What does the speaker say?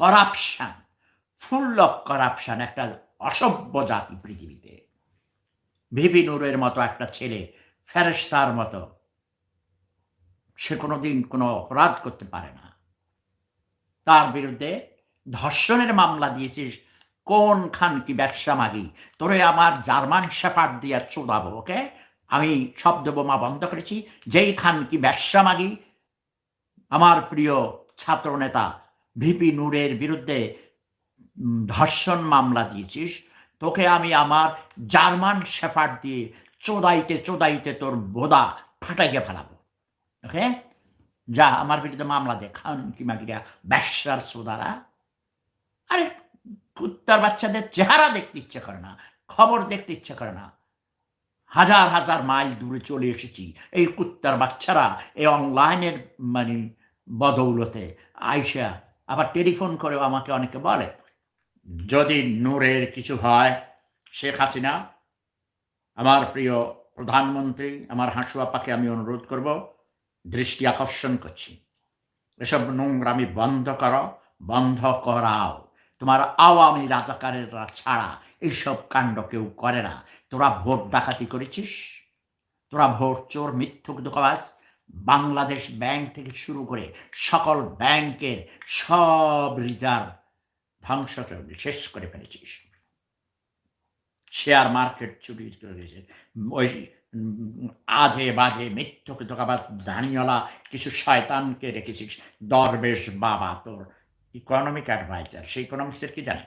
Corruption full of corruption একটা অসভ্য জাতি পৃথিবীতে। ভিপি নূরের মতো একটা ছেলে ফেরেস্তার মতো, সে কোনোদিন কোনো অপরাধ করতে পারে না। তার বিরুদ্ধে ধর্ষণের মামলা দিয়েছিস, কোন খান কি ব্যবসা মাগি? তোরে আমার জার্মান শেপার দিয়ে চোদাবো, ওকে? আমি শব্দ বোমা বন্ধ করেছি, যেই খান কি ব্যবসা মাগি? আমার প্রিয় ছাত্রনেতা ভিপি নূরের বিরুদ্ধে ধর্ষণ মামলা দিয়েছিস, তোকে আমি আমার জার্মান শেফার্ড দিয়ে চোদাইতে চোদাইতে তোর বোদা ফাটাইয়া ফেলাবো। ওকে? যা, আমার বিরুদ্ধে মামলা দে, খান কি মাগিরা ব্যবসার সোদারা আরে, কুত্তার বাচ্চাদের চেহারা দেখতে ইচ্ছে করে না, খবর দেখতে ইচ্ছে করে না। হাজার হাজার মাইল দূরে চলে এসেছি, এই কুত্তার বাচ্চারা, এই অনলাইনের মানে বদৌলতে আইসা আবার টেলিফোন করেও আমাকে অনেকে বলে, যদি নূরের কিছু হয়, শেখ হাসিনা, আমার প্রিয় প্রধানমন্ত্রী, আমার হাঁসুয়াপাকে আমি অনুরোধ করব, দৃষ্টি আকর্ষণ করছি। এসব নোংরামি বন্ধ করো, বন্ধ করাও। তোমার আওয়ামী রাজাকারেরা ছাড়া এইসব কাণ্ড কেউ করে না। তোরা ভোট ডাকাতি করেছিস? তোরা ভোট চোর, মিথ্যুক দোকাবাজ বাংলাদেশ ব্যাংক থেকে শুরু করে সকল ব্যাংকের সব রিজার্ভ ধ্বংস শেষ করে ফেলেছিস। শেয়ার মার্কেট চুরি করে গেছে। ওই আজে বাজে মিথ্যুক দোকাবাজ দাঁড়িওয়ালা কিছু শয়তানকে রেখেছিস। দরবেশ বাবা, তোর ইকোনমিক অ্যাডভাইজার সেই ইকোনমিক্সের কি জানে?